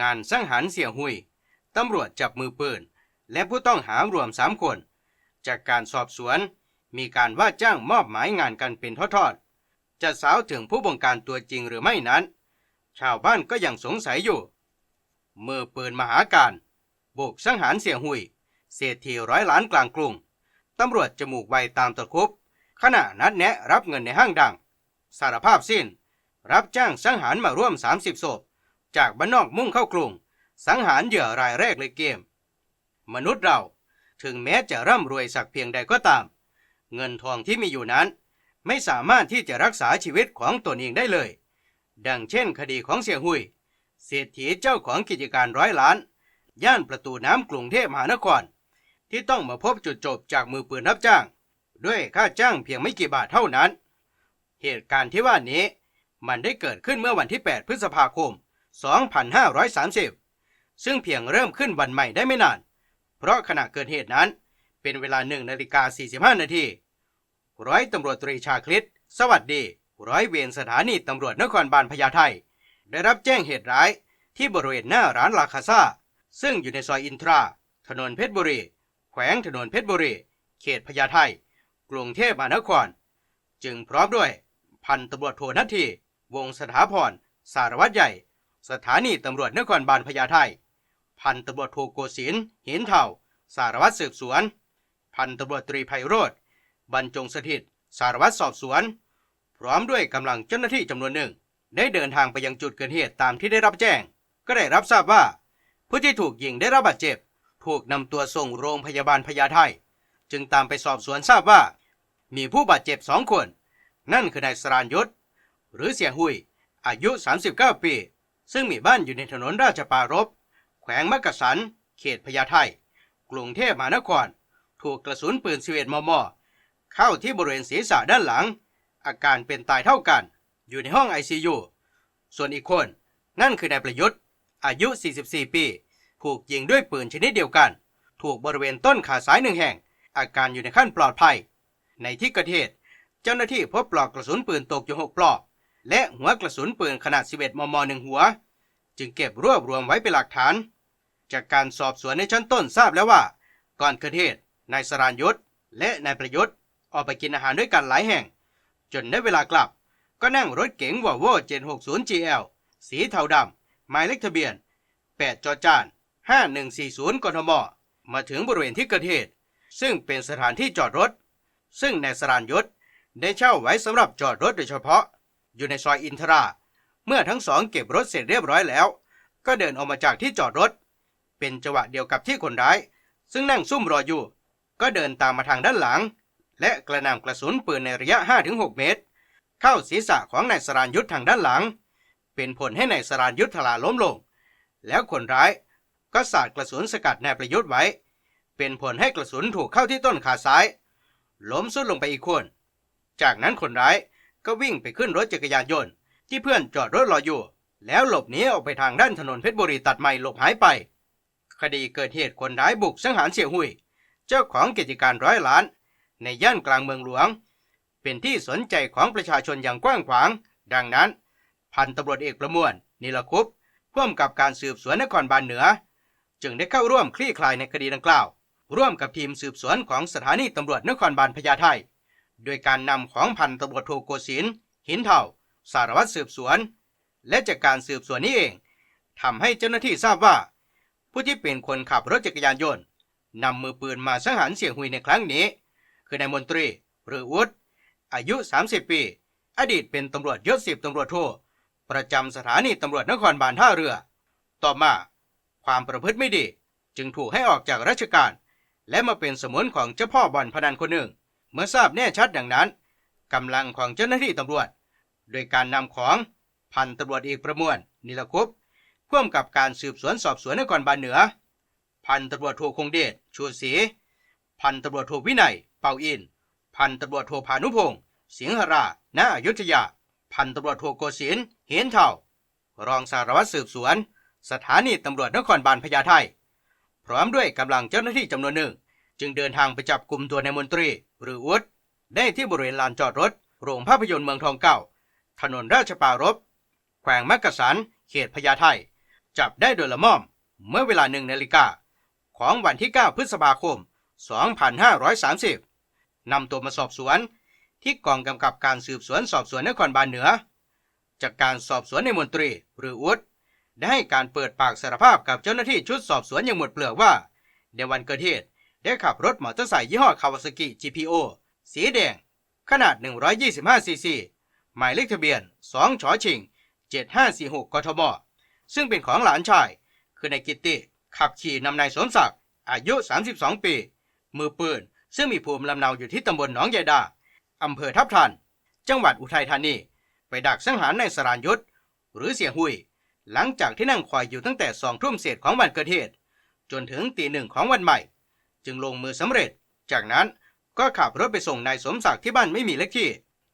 งานสังหารเสี่ยหุย ตำรวจจับมือปืน และผู้ต้องหารวมสามคน จากการสอบสวน มีการว่าจ้างมอบหมายงานกันเป็นทอดๆ จะสาวถึงผู้บงการตัวจริงหรือไม่นั้น ชาวบ้านก็ยังสงสัยอยู่ มือปืนมหาการบุกสังหารเสี่ยหุย เศรษฐีร้อยล้านกลางกรุง ตำรวจจมูกไวตามตะครุบ ขณะนัดแนะรับเงินในห้างดัง สารภาพสิ้น รับจ้างสังหารมาร่วม 30ศพ จากบ้านนอกมุ่งเข้ากรุง สังหารเหยื่อรายแรกเลยเกม มนุษย์เราถึงแม้จะร่ำรวยสักเพียงใดก็ตาม เงินทองที่มีอยู่นั้น ไม่สามารถที่จะรักษาชีวิตของตนเองได้เลย ดังเช่นคดีของเสี่ยหุย เศรษฐีเจ้าของกิจการร้อยล้าน ย่านประตูน้ำกรุงเทพมหานคร ที่ต้องมาพบจุดจบจากมือปืนรับจ้าง ด้วยค่าจ้างเพียงไม่กี่บาทเท่านั้น เหตุการณ์ที่ว่านี้มันได้เกิดขึ้นเมื่อวันที่ 8 พฤษภาคม 2530 ซึ่งเพียงเริ่มขึ้นวันใหม่ได้ไม่นาน เพราะขณะเกิดเหตุนั้นเป็นเวลา1นาฬิกา45 นาทีร้อยตำรวจตรีชาคลิต สวัสดี ร้อยเวรสถานีตำรวจนครบาลพญาไทได้รับแจ้งเหตุร้ายที่บริเวณหน้าร้านลาคาซาซึ่งอยู่ในซอยอินทรา ถนนเพชรบุรี แขวงถนนเพชรบุรี เขตพญาไทกรุงเทพมหานคร จึงพร้อมด้วย พันตำรวจโทนัททีวงสถาพร สารวัตรใหญ่ สถานีตำรวจนครบาลพญาไทพันตำรวจโทโกศินทร์หินเถ่า สารวัตรสืบสวน พันตำรวจตรีไพโรธบรรจงสถิต สารวัตรสอบสวน พร้อมด้วยกำลังเจ้าหน้าที่จำนวนหนึ่ง ได้เดินทางไปยังจุดเกิดเหตุตามที่ได้รับแจ้ง ก็ได้รับทราบว่า ผู้ที่ถูกยิงได้รับบาดเจ็บ ถูกนำตัวส่งโรงพยาบาลพญาไทจึงตามไปสอบสวนทราบว่า มีผู้บาดเจ็บสองคน นั่นคือนายสรานยศ หรือเสียหุย อายุ 39 ปี ซึ่งมีบ้านอยู่ในถนนราชปารภแขวงมักกะสัน เขตพญาไทกรุงเทพมหานคร ถูกกระสุนปืน11มม เข้าที่บริเวณศีรษะด้านหลัง อาการเป็นตายเท่ากัน อยู่ในห้อง ICU ส่วนอีกคน นั่นคือนายประยุทธ์ อายุ 44 ปี ถูกยิงด้วยปืนชนิดเดียวกัน ถูกบริเวณต้นขาซ้ายหนึ่งแห่ง อาการอยู่ในขั้นปลอดภัย ในที่เกิดเหตุเจ้าหน้าที่พบปลอกกระสุนปืนตกอยู่หกปลอก และหัวกระสุนปืนขนาด 11 มมหนึ่งหัว จึงเก็บรวบรวมไว้เป็นหลักฐาน จากการสอบสวนในชั้นต้นทราบแล้วว่า ก่อนเกิดเหตุนายสรานยศและนายประยุทธ์ออกไปกินอาหารด้วยกันหลายแห่ง จนได้เวลากลับ ก็นั่งรถเก๋งวอลโว่760 GL สีเทาดำหมายเลขทะเบียน 8 จอจาน 5140 กทม มาถึงบริเวณที่เกิดเหตุ ซึ่งเป็นสถานที่จอดรถ ซึ่งนายสรานยศได้เช่าไว้สำหรับจอดรถโดยเฉพาะ อยู่ในซอยอินทรา เมื่อทั้งสองเก็บรถเสร็จเรียบร้อยแล้ว ก็เดินออกมาจากที่จอดรถ เป็นจังหวะเดียวกับที่คนร้าย ซึ่งนั่งซุ่มรออยู่ ก็เดินตามมาทางด้านหลัง และกระหน่ำกระสุนปืนในระยะ 5-6 เมตร เข้าศีรษะของนายสรานยุทธทางด้านหลัง เป็นผลให้นายสรานยุทธทลาล้มลง แล้วคนร้ายก็สาดกระสุนสกัดนายประยุทธ์ไว้ เป็นผลให้กระสุนถูกเข้าที่ต้นขาซ้าย ล้มสุดลงไปอีกคน จากนั้นคนร้าย ก็วิ่งไปขึ้นรถจักรยานยนต์ ที่เพื่อนจอดรถรออยู่ แล้วหลบหนีออกไปทางด้านถนนเพชรบุรีตัดใหม่หลบหายไป คดีเกิดเหตุคนร้ายบุกสังหารเสี่ยหุย เจ้าของกิจการร้อยล้าน ในย่านกลางเมืองหลวง เป็นที่สนใจของประชาชนอย่างกว้างขวาง ดังนั้น พันตำรวจเอกประมวลนิลคุปพ่วมกับการสืบสวนนครบาลเหนือ จึงได้เข้าร่วมคลี่คลายในคดีดังกล่าว ร่วมกับทีมสืบสวนของสถานีตำรวจนครบาลพญาไท โดยการนำของพันตำรวจโทโกศินหินเถ่า สารวัตรสืบสวน และจากการสืบสวนนี้เองทำให้เจ้าหน้าที่ทราบว่า ผู้ที่เป็นคนขับรถจักรยานยนต์นำมือปืนมาสังหารเสี่ยหุยในครั้งนี้ คือนายมนตรีหรือวุฒิอายุ 30 ปี อดีตเป็นตำรวจยศสิบตำรวจโทประจำสถานีตำรวจนครบาลท่าเรือ ต่อมา ความประพฤติไม่ดี จึงถูกให้ออกจากราชการ และมาเป็นสมุนของเจ้าพ่อบ่อนพนันคนหนึ่ง เมื่อทราบแน่ชัดดังนั้นกำลังของเจ้าหน้าที่ตำรวจ โดยการนำของพันตำรวจเอกประมวลนิลคุปพ่วมกับการสืบสวนสอบสวนนครบาลเหนือ พันตำรวจโทคงเดชชูศรีพันตำรวจโทวินัย เป่าอิน พันตำรวจโทพานุพงศ์สิงหราณอยุธยา พันตำรวจโทโกศินเหียนเท่ารองสารวัตรสืบสวน สถานีตำรวจนครบาลพญาไทพร้อมด้วยกำลังเจ้าหน้าที่จำนวนหนึ่ง จึงเดินทางไปจับกลุ่มตัวนายมนตรี หรืออุดได้ที่บริเวณลานจอดรถ โรงภาพยนตร์เมืองทองเก่า ถนนราชปารภแขวงมักกะสัน เขตพญาไทจับได้โดยละม่อม เมื่อเวลาหนึ่งนาฬิกา ของวันที่ 9 พฤษภาคม 2530 นำตัวมาสอบสวน ที่กองกำกับการสืบสวนสอบสวนนครบาลเหนือ จากการสอบสวนในมนตรี หรืออุดได้ให้การเปิดปากสารภาพกับเจ้าหน้าที่ชุดสอบสวนอย่างหมดเปลือกว่าในวันเกิดเหตุ ได้ขับรถมอเตอร์ไซค์ยี่ห้อคาวาซากิ GPO สีแดง ขนาด 125ซีซีหมายเลขทะเบียน 2 ชอชิง 7546 กทม ซึ่งเป็นของหลานชาย คือนายกิตติขับขี่นำนายสมศักดิ์อายุ 32 ปี มือปืน ซึ่งมีภูมิลำเนาอยู่ที่ตำบลหนองยายดาอำเภอทับทัน จังหวัดอุทัยธานี ไปดักสังหารนายสรานยุทธหรือเสียหุย หลังจากที่นั่งคอยอยู่ตั้งแต่สองทุ่มเศษของวันเกิดเหตุ จนถึงตีหนึ่งของวันใหม่ จึงลงมือสำเร็จ จากนั้นก็ขับรถไปส่งนายสมศักดิ์ที่บ้านไม่มีเลขที่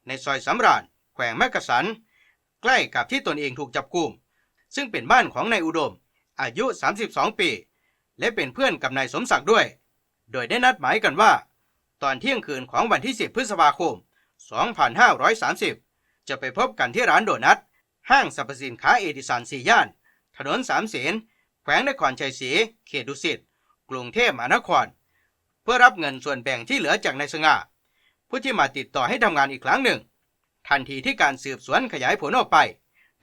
ในซอยสำราญแขวงแมกกะสัน ใกล้กับที่ตนเองถูกจับกุม ซึ่งเป็นบ้านของนายอุดม อายุ 32 ปี และเป็นเพื่อนกับนายสมศักดิ์ด้วย โดยได้นัดหมายกันว่า ตอนเที่ยงคืนของวันที่ 10 พฤษภาคม 2530 จะไปพบกันที่ร้านโดนัทห้างสรรพสินค้าเอดิสันสี่ย่าน ถนนสามเสนแขวงนครชัยศรีเขตดุสิต กรุงเทพมหานคร เพื่อรับเงินส่วนแบ่งที่เหลือจากนายสง่าผู้ที่มาติดต่อให้ทำงานอีกครั้งหนึ่ง ทันทีที่การสืบสวนขยายผลออกไป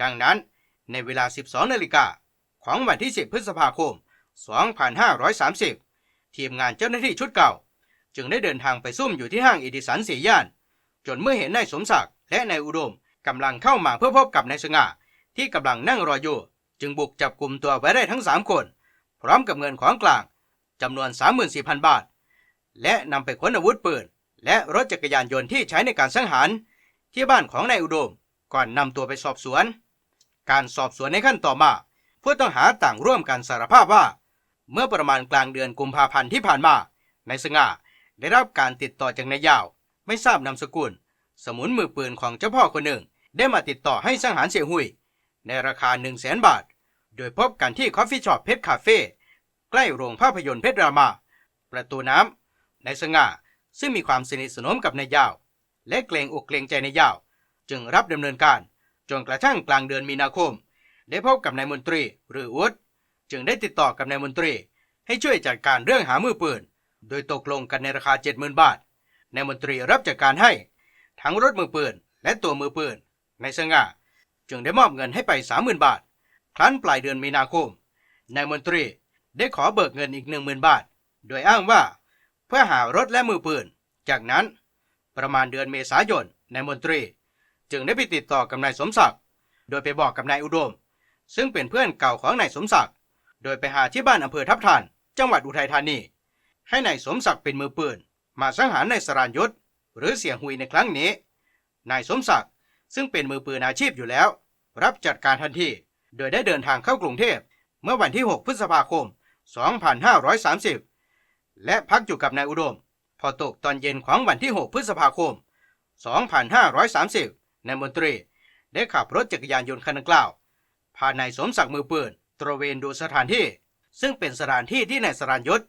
ดังนั้นในเวลา 12นาฬิกาของวันที่ 10 พฤษภาคม 2530 ทีมงานเจ้าหน้าที่ชุดเก่า จึงได้เดินทางไปซุ่มอยู่ที่ห้างเอดิสันสีย่าน จนเมื่อเห็นนายสมศักดิ์และนายอุดมกำลังเข้ามาเพื่อพบกับนายสง่าที่กำลังนั่งรออยู่ จึงบุกจับกลุ่มตัวไว้ได้ทั้ง 3 คน พร้อมกับเงินของกลาง จำนวน 34,000 บาท และนำไปค้นอาวุธปืน และรถจักรยานยนต์ที่ใช้ในการสังหาร ที่บ้านของนายอุดม ก่อนนำตัวไปสอบสวน การสอบสวนในขั้นต่อมา ผู้ต้องหาต่างร่วมกันสารภาพว่า เมื่อประมาณกลางเดือนกุมภาพันธ์ที่ผ่านมานายสง่าได้รับการติดต่อจากนายยาว ไม่ทราบนามสกุล สมุนมือปืนของเจ้าพ่อคนหนึ่ง ได้มาติดต่อให้สังหารเสี่ยหุย ในราคา 1 0 0 0 0แสนบาท โดยพบกันที่คอฟฟี่ช็อปเพชรคาเฟ่ ใกล้โรงภาพยนตร์เพชรรามา ประตูน้ำนายสง่าซึ่งมีความสนิทสนมกับนายยาว และเกรงอกเกรงใจนายยาว จึงรับดำเนินการจนกระทั่งกลางเดือนมีนาคม ได้พบกับนายมนตรีหรืออุดจึงได้ติดต่อกับนายมนตรี ให้ช่วยจัดการเรื่องหามือปืน โดยตกลงกันในราคา 70,000 บาทนายมนตรีรับจัดการให้ ทั้งรถมือปืนและตัวมือปืนในสง่าจึงได้มอบเงินให้ไป 30,000 บาท ครั้นปลายเดือนมีนาคมนายมนตรี ได้ขอเบิกเงินอีก10,000บาท โดยอ้างว่า เพื่อหารถและมือปืน จากนั้นประมาณเดือนเมษายนนายมนตรี จึงได้ไปติดต่อกับนายสมศักดิ์โดยไปบอกกับนายอุดม ซึ่งเป็นเพื่อนเก่าของนายสมศักดิ์โดยไปหาที่บ้านอำเภอทับทันจังหวัดอุทัยธานี ให้นายสมศักดิ์เป็นมือปืน มาสังหารนายสรานยศหรือเสียหุยในครั้งนี้นายสมศักดิ์ซึ่งเป็นมือปืนอาชีพอยู่แล้ว รับจัดการทันทีโดยได้เดินทางเข้ากรุงเทพเมื่อวันที่ 6 พฤษภาคม 2530 และพักอยู่กับนายอุดม พอตกตอนเย็นของวันที่ 6 พฤษภาคม 2530 นายมนตรีได้ขับรถจักรยานยนต์คันดังกล่าว พานายสมศักดิ์มือปืนตระเวนดูสถานที่ ซึ่งเป็นสถานที่ที่นายสรานยศ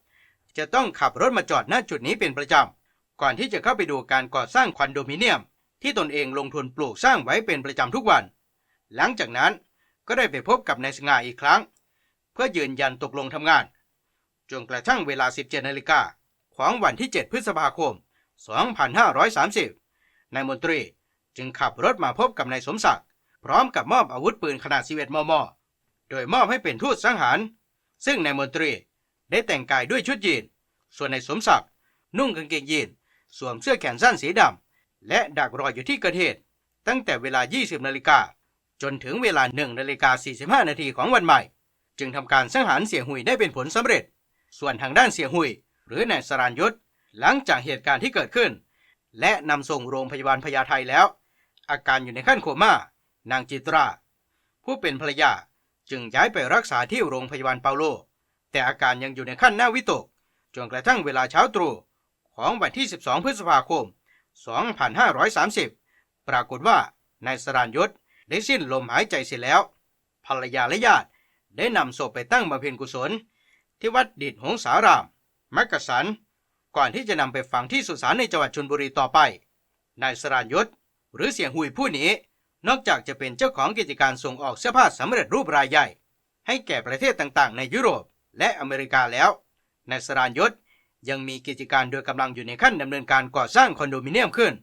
จะต้องขับรถมาจอดหน้าจุดนี้เป็นประจำ ก่อนที่จะเข้าไปดูการก่อสร้างคอนโดมิเนียม ที่ตนเองลงทุนปลูกสร้างไว้เป็นประจำทุกวัน หลังจากนั้นก็ได้ไปพบกับนายสง่าอีกครั้ง เพื่อยืนยันตกลงทำงาน จนกระทั่งเวลา 17 นาฬิกาของวันที่ 7 พฤษภาคม 2530 นายมนตรีจึงขับรถมาพบกับนายสมศักดิ์พร้อมกับมอบอาวุธปืนขนาด 11 มม โดยมอบให้เป็นทูตสังหาร ซึ่งนายมนตรีได้แต่งกายด้วยชุดยีน ส่วนนายสมศักดิ์นุ่งกางเกงยีน สวมเสื้อแขนสั้นสีดำ และดักรออยู่ที่เกิดเหตุ ตั้งแต่เวลา 20 นาฬิกาจนถึงเวลา 1 นาฬิกา45 นาทีของวันใหม่ จึงทำการสังหารเสี่ยหุยได้เป็นผลสำเร็จ ส่วนทางด้านเสี่ยหุย หรือนายสรานยศหลังจากเหตุการณ์ที่เกิดขึ้น และนำส่งโรงพยาบาลพญาไทแล้ว อาการอยู่ในขั้นโคม่านางจิตรา ผู้เป็นภรรยาจึงย้ายไปรักษาที่โรงพยาบาลเปาโล แต่อาการยังอยู่ในขั้นหน่าวิตกจนกระทั่งเวลาเช้าตรู่ของวันที่ 12 พฤษภาคม 2530 ปรากฏว่านายสรานยศได้สิ้นลมหายใจเสียแล้ว ภรรยาและญาติ ได้นำศพไปตั้งบำเพ็ญกุศล ที่วัดดิดหงสาราม มักกะสัน ก่อนที่จะนำไปฝังที่สุสานในจังหวัดชลบุรีต่อไป นายสรานยศ หรือเสียงหุยผู้นี้ นอกจากจะเป็นเจ้าของกิจการส่งออกเสื้อผ้าสำเร็จรูปรายใหญ่ ให้แก่ประเทศต่างๆ ในยุโรปและอเมริกาแล้ว นายสรานยศยังมีกิจการโดยกำลังอยู่ในขั้นดำเนินการก่อสร้างคอนโดมิเนียมขึ้น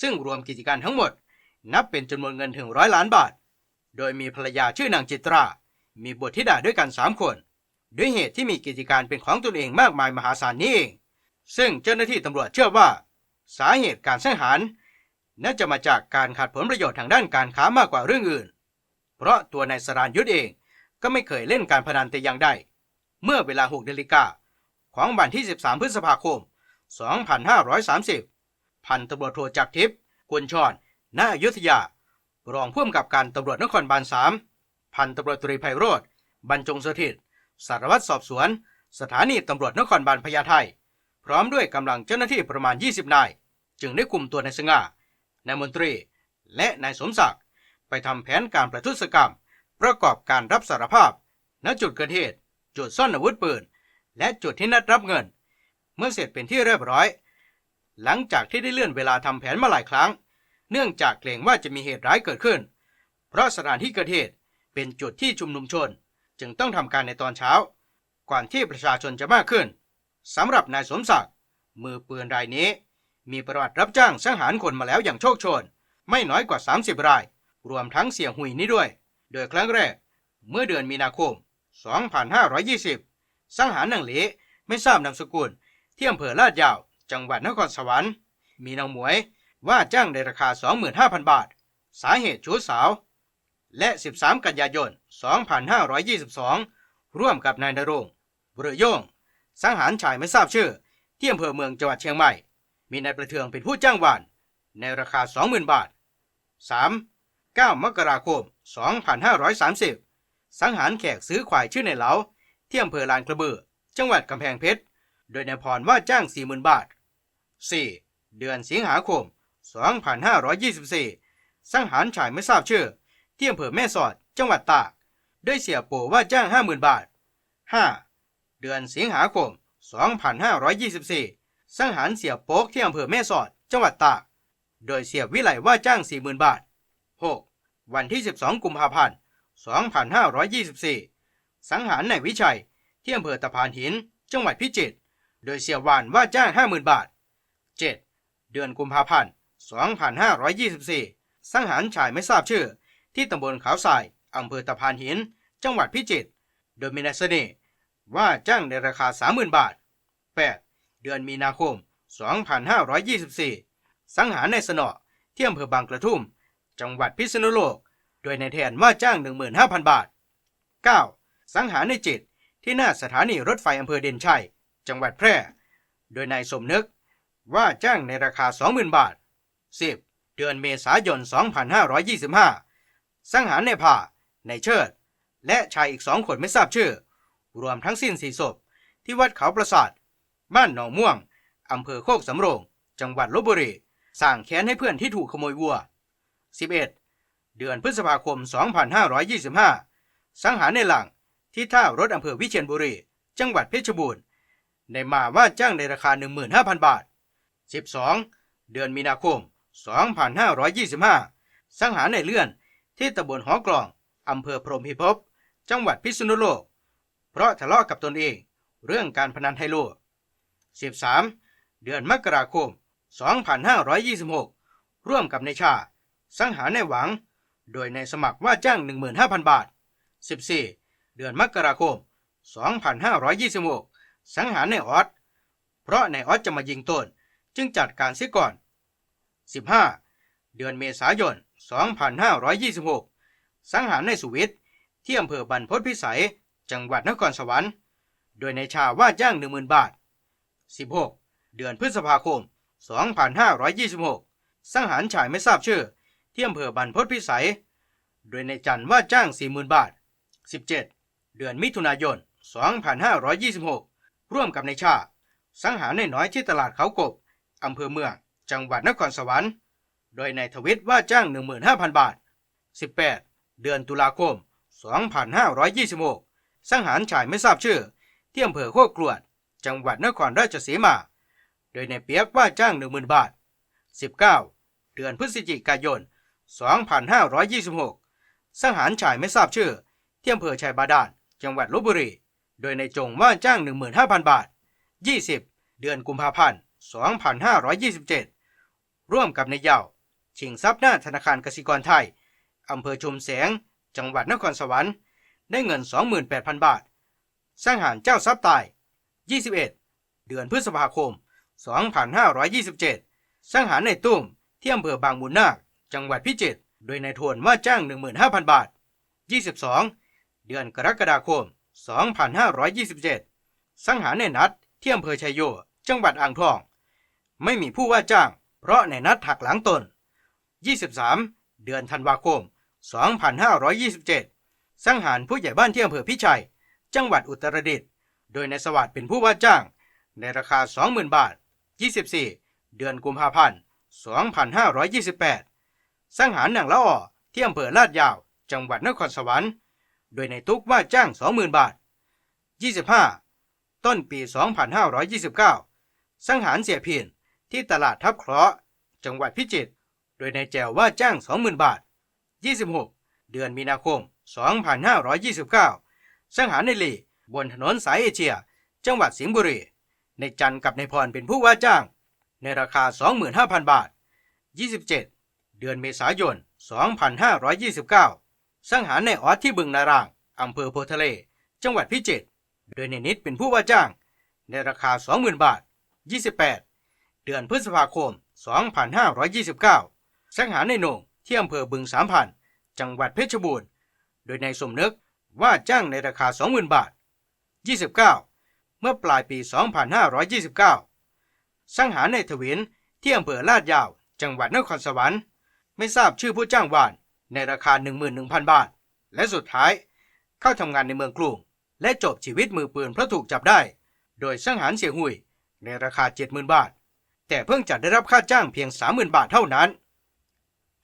ซึ่งรวมกิจการทั้งหมด นับเป็นจำนวนเงินถึงร้อยล้านบาท โดยมีภรรยาชื่อนางจิตรา มีบุตรธิดาด้วยกันสามคน ด้วยเหตุที่มีกิจการเป็นของตนเองมากมายมหาศาลนี้เอง ซึ่งเจ้าหน้าที่ตำรวจเชื่อว่า สาเหตุการสังหารน่าจะมาจากการขาดผลประโยชน์ทางด้านการค้ามากกว่าเรื่องอื่น เพราะตัวนายสรานยุทธเองก็ไม่เคยเล่นการพนันแต่อย่างใด เมื่อเวลา6นาฬิกาของวันที่ 13 พฤษภาคม 2530 พันตำรวจโทจักรทิพย์กุลชรณอยุธยารองผู้กำกับการตำรวจนครบาล3 พันตำรวจตรีไพโรธบรรจงสถิตสารวัตรสอบสวน สถานีตำรวจนครบาลพญาไทพร้อมด้วยกำลังเจ้าหน้าที่ประมาณ 20 นาย จึงได้คุมตัวนายสง่านายมนตรี และนายสมศักดิ์ไปทำแผนการประทุษกรรม ประกอบการรับสารภาพ ณจุดเกิดเหตุ จุดซ่อนอาวุธปืน และจุดที่นัดรับเงิน เมื่อเสร็จเป็นที่เรียบร้อย หลังจากที่ได้เลื่อนเวลาทำแผนมาหลายครั้ง เนื่องจากเกรงว่าจะมีเหตุร้ายเกิดขึ้น เพราะสถานที่เกิดเหตุ เป็นจุดที่ชุมนุมชน จึงต้องทำการในตอนเช้า ก่อนที่ประชาชนจะมากขึ้นสำหรับนายสมศักดิ์มือปืนรายนี้ มีประวัติรับจ้างสังหารคนมาแล้วอย่างโชคชน ไม่น้อยกว่า 30 ราย รวมทั้งเสี่ยหุยนี้ด้วย โดยครั้งแรก เมื่อเดือนมีนาคม 2520 สังหารนางเหลไม่ทราบนามสกุล ที่อำเภอลาดยาว จังหวัดนครสวรรค์ มีนางหมวยว่าจ้างในราคา 25,000 บาท สาเหตุชู้สาว และ 13 กันยายน 2522 ร่วมกับนายนรงบุรโยง สังหารชายไม่ทราบชื่อ ที่อำเภอเมืองจังหวัดเชียงใหม่ มีนายประเทืองเป็นผู้จ้างวาน ในราคา 20,000 บาท 3. 9 มกราคม 2530 สังหารแขกซื้อควายชื่อในเหลาที่อำเภอลานกระบือ จังหวัดกำแพงเพชร โดยนายพรว่าจ้าง 40,000 บาท 4. เดือนสิงหาคม 2524 สังหารชายไม่ทราบชื่อ ที่อำเภอแม่สอด จังหวัดตากด้วยเสียโปว่าจ้าง 50,000 บาท 5. เดือนสิงหาคม 2524 สังหารเสียโป๊กที่อำเภอแม่สอด จังหวัดตาก โดยเสียวิไลว่าจ้าง 40,000 บาท 6. วันที่ 12 กุมภาพันธ์ 2524 สังหารนายวิชัยที่อำเภอตะพานหิน จังหวัดพิจิตร โดยเสียวานว่าจ้าง 50,000 บาท 7. เดือนกุมภาพันธ์ 2524 สังหารชายไม่ทราบชื่อ ที่ตำบลขาทรายอำเภอตะพานหิน จังหวัดพิจิตร โดยมีนายเสน่ห์ว่าจ้างในราคา 30,000 บาท 8. เดือนมีนาคม 2524 สังหารในสนอที่อำเภอบางกระทุ่ม จังหวัดพิษณุโลก โดยนายแทนว่าจ้าง 15,000 บาท 9. สังหารในจิตที่หน้าสถานีรถไฟอำเภอเด่นชัย จังหวัดแพร่ โดยนายสมนึกว่าจ้างในราคา 20,000 บาท 10. เดือนเมษายน 2525 สังหารในผ่าในเชิด และชายอีกสองคนไม่ทราบชื่อ รวมทั้งสิ้นสี่ศพ ที่วัดเขาประสาท บ้านหนองม่วง อำเภอโคกสำโรง จังหวัดลบบุรีสั่งแค้นให้เพื่อนที่ถูกขโมยวัว 11. เดือนพฤษภาคม 2525 สังหารในหลังที่ท่ารถอำเภอวิเชียรบุรี จังหวัดเพชรบูรณ์ในมาว่าจ้างในราคา 15,000 บาท 12. เดือนมีนาคม 2525 สังหารในเลื่อน ที่ตำบลหอกลองอำเภอพรหมพิภพ จังหวัดพิษณุโลก เพราะทะเลาะกับตนเองเรื่องการพนันไฮโล 13. เดือนมกราคม 2526 ร่วมกับนายชา สังหารในหวัง โดยในสมัครว่าจ้าง 15,000 บาท 14. เดือนมกราคม 2526 สังหารในออสเพราะในออสจะมายิงตนจึงจัดการเสียก่อน 15. เดือนเมษายน 2526 สังหารในสุวิทย์ที่อำเภอบรรพตพิสัย จังหวัดนครสวรรค์ โดยในชาว่าจ้าง 10,000 บาท 16. เดือนพฤษภาคม 2526 สังหารชายไม่ทราบชื่อ ที่อำเภอบรรพตพิสัย โดยในจันว่าจ้าง 40,000 บาท 17. เดือนมิถุนายน 2526 ร่วมกับในชา สังหารในน้อยที่ตลาดเขากบอำเภอเมือง จังหวัดนครสวรรค์ โดยในทวิตว่าจ้าง 15,000 บาท 18. เดือนตุลาคม 2526 สังหารชายไม่ทราบชื่อ ที่อำเภอโคกกลวด จังหวัดนครราชสีมา โดยในเปียกว่าจ้าง 10,000 บาท 19. เดือนพฤศจิกายน 2526 สังหารชายไม่ทราบชื่อ ที่อำเภอชัยบาดาล จังหวัดลบบุรี โดยในจงว่าจ้าง 15,000 บาท 20 เดือนกุมภาพันธ์ 2527 ร่วมกับนายเยา ชิงทรัพย์หน้าธนาคารกสิกรไทย อำเภอชุมแสง จังหวัดนครสวรรค์ ได้เงิน 28,000 บาท สร้างหารเจ้าทรัพย์ตาย 21 เดือนพฤษภาคม 2527 สร้างหารในตุ้มที่อำเภอบางมูลนาค จังหวัดพิจิตร โดยนายทวนว่าจ้าง 15,000 บาท 22 เดือนกรกฎาคม 2527 สังหารในนัดที่อำเภอชัยโย จังหวัดอ่างทอง ไม่มีผู้ว่าจ้าง เพราะในนัดหักหลังตน 23 เดือนธันวาคม 2527 สังหารผู้ใหญ่บ้านที่อำเภอพิชัย จังหวัดอุตรดิตถ์ โดยในายสวัสดิ์เป็นผู้ว่าจ้าง ในราคา 20,000 บาท 24 เดือนกุมภาพันธ์ 2528 สังหารนางละอ่อที่อำเภอลาดยาว จังหวัดนครสวรรค์ โดยในตุกว่าจ้าง 20,000 บาท 25 ต้นปี 2529 สังหารเสียเพียนที่ตลาดทับเคราะห์จังหวัดพิจิตร โดยในายแจวว่าจ้าง 20,000 บาท 26 เดือนมีนาคม 2529 สังหารในลีบนถนนสายเอเชีย จังหวัดสิงห์บุรี ในจันทร์กับในายพรเป็นผู้ว่าจ้าง ในราคา 25,000 บาท 27 เดือนเมษายน 2529 สังหารในออสที่บึงนารางอำเภอโพทะเล จังหวัดพิจิตร โดยในนิดเป็นผู้ว่าจ้าง ในราคา 20,000 บาท 28 เดือนพฤษภาคม 2529 สังหารในโหนงที่อำเภอบึงสามพันจังหวัดเพชรบูรณ์ โดยในสมนึกว่าจ้างในราคา 20,000 บาท 29 เมื่อปลายปี 2529 สังหารในทวินที่อำเภอลาดยาว จังหวัดนครสวรรค์ ไม่ทราบชื่อผู้จ้างวานในราคา 11,000 บาท และสุดท้าย เข้าทำงานในเมืองกรุงและจบชีวิตมือปืนเพราะถูกจับได้ โดยสังหารเสียหุยในราคา 70,000 บาท แต่เพิ่งจะได้รับค่าจ้างเพียง 30,000 บาทเท่านั้น